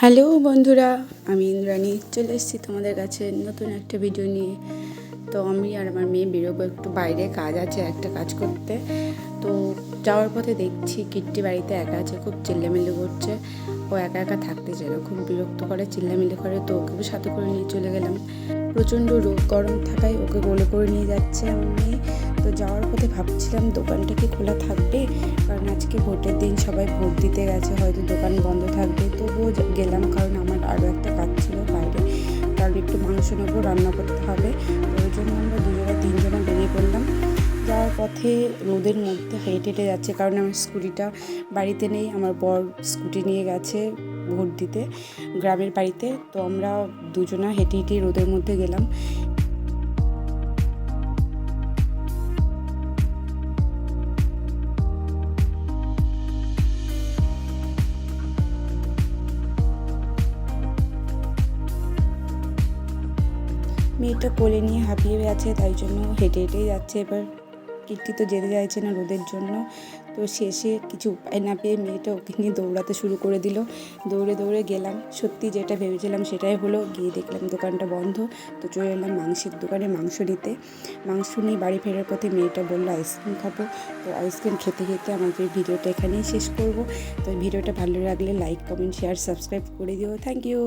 Hello বন্ধুরা, আমি ইন্দ্রাণী, চলে এসেছি তোমাদের কাছে নতুন একটা ভিডিও নিয়ে। তো আমি আর আমার মেয়ে বেরোবো, একটু বাইরে কাজ আছে, একটা কাজ করতে। তো যাওয়ার পথে দেখছি কিট্টি বাড়িতে একা আছে, খুব চিল্লামিল্লি করছে। ও একা একা থাকতে চায় না, খুব বিরক্ত করে, চিল্লামিল্লি করে। তো ওকে সাথে করে নিয়ে চলে গেলাম। প্রচণ্ড রোদ, গরম থাকায় ওকে গোলে করে নিয়ে যাচ্ছে আমার মেয়ে। তো যাওয়ার পথে ভাবছিলাম দোকানটা কি খোলা থাকবে? কারণ আজকে ভোটের দিন, সবাই ভোট দিতে গেছে, হয়তো দোকান বন্ধ গেলাম, কারণ আমার আরও একটা কাজ ছিল বাইরে। কারণ একটু মাংস নেব, রান্না করতে হবে। ওই জন্য আমরা দুজনে তিনজনে বেরিয়ে পড়লাম। যাওয়ার পথে রোদের মধ্যে হেঁটে হেঁটে যাচ্ছে, কারণ আমার স্কুটিটা বাড়িতে নেই, আমার বর স্কুটি নিয়ে গেছে ভোট দিতে গ্রামের বাড়িতে। তো আমরা দুজনা হেঁটে হেঁটে রোদের মধ্যে গেলাম। মেয়েটা কোলে নিয়ে হাঁপিয়ে গেছে, তাই জন্য হেঁটে হেঁটেই যাচ্ছে। এবার কীর্তি তো যেতে চাইছে না রোদের জন্য। তো শেষে কিছু উপায় না পেয়ে মেয়েটা ওকে নিয়ে দৌড়াতে শুরু করে দিল। দৌড়ে দৌড়ে গেলাম। সত্যি যেটা ভেবেছিলাম সেটাই হলো, গিয়ে দেখলাম দোকানটা বন্ধ। তো চলে এলাম মাংসের দোকানে মাংস নিতে। মাংস নিয়ে বাড়ি ফেরার পথে মেয়েটা বলল, আইসক্রিম খাব। তো আইসক্রিম খেতে খেতে আমাদের ভিডিওটা এখানেই শেষ করব। তো ভিডিওটা ভালো লাগলে লাইক, কমেন্ট, শেয়ার, সাবস্ক্রাইব করে দিও। Thank you.